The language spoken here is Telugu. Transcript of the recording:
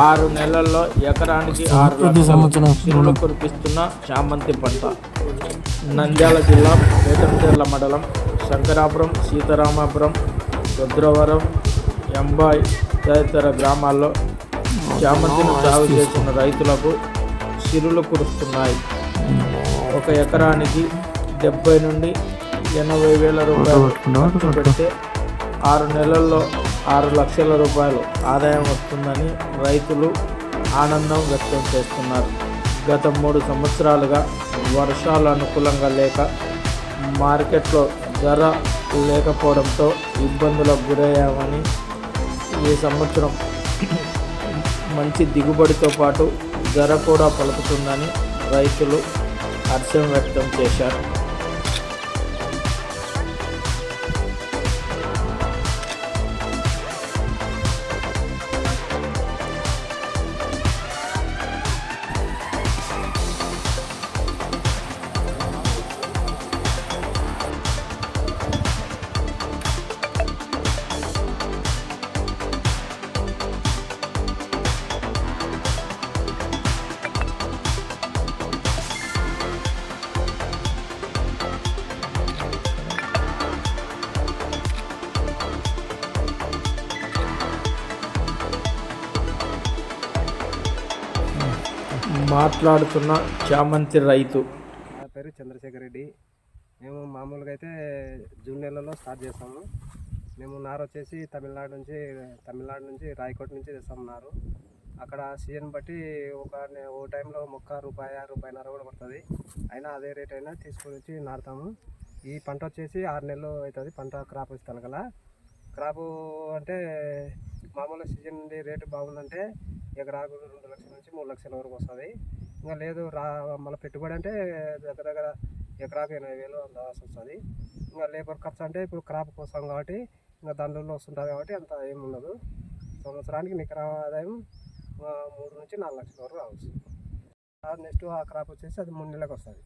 ఆరు నెలల్లో ఎకరానికి ఆరు లక్షల చిరులు కురిపిస్తున్న చామంతి పంట. నంద్యాల జిల్లా వేటంచెర్ల మండలం శంకరాపురం సీతారామపురం రుద్రవరం ఎంబాయ్ తదితర గ్రామాల్లో చామంతిని సాగు చేస్తున్న రైతులకు చిరులు కురుస్తున్నాయి. ఒక ఎకరానికి డెబ్బై నుండి ఎనభై వేల రూపాయలు పెడితే ఆరు నెలల్లో ఆరు లక్షల రూపాయలు ఆదాయం వస్తుందని రైతులు ఆనందం వ్యక్తం చేస్తున్నారు. గత మూడు సంవత్సరాలుగా వర్షాలు అనుకూలంగా లేక మార్కెట్లో ధర లేకపోవడంతో ఇబ్బందులకు గురయ్యామని ఈ సంవత్సరం మంచి దిగుబడితో పాటు ధర కూడా పలుకుతుందని రైతులు హర్షం వ్యక్తం చేశారు. మాట్లాడుతున్న చామంతి రైతు. నా పేరు చంద్రశేఖర్ రెడ్డి. మేము మామూలుగా అయితే జూన్ నెలలో స్టార్ట్ చేస్తాము. మేము నారు వచ్చేసి తమిళనాడు నుంచి తమిళనాడు నుంచి రాయకోట నుంచి తెస్తాము నారు. అక్కడ సీజన్ బట్టి ఒక ఓ టైంలో మొక్క రూపాయ రూపాయన్నర కూడా పడుతుంది. అయినా అదే రేట్ అయినా తీసుకొని వచ్చి నాటుతాము ఈ పంట వచ్చేసి ఆరు నెలలు అవుతుంది. పంట క్రాప్ ఇస్తాను కదా క్రాపు అంటే మామూలు సీజన్ రేటు బాగుందంటే ఎకరాకు రెండు లక్షల నుంచి మూడు లక్షల వరకు వస్తుంది. ఇంకా లేదు రా మళ్ళీ పెట్టుబడి అంటే దగ్గర దగ్గర ఎకరాకు ఎనభై వేలు అంత వస్తుంది. ఇంకా లేబర్ ఖర్చు అంటే ఇప్పుడు క్రాప్ కోసం కాబట్టి ఇంకా దండల్లో వస్తుంటుంది కాబట్టి అంత ఏమి ఉండదు. సంవత్సరానికి నికర ఆదాయం మూడు నుంచి నాలుగు లక్షల వరకు రావచ్చు. నెక్స్ట్ ఆ క్రాప్ వచ్చేసి అది మూడు నెలలకు వస్తుంది.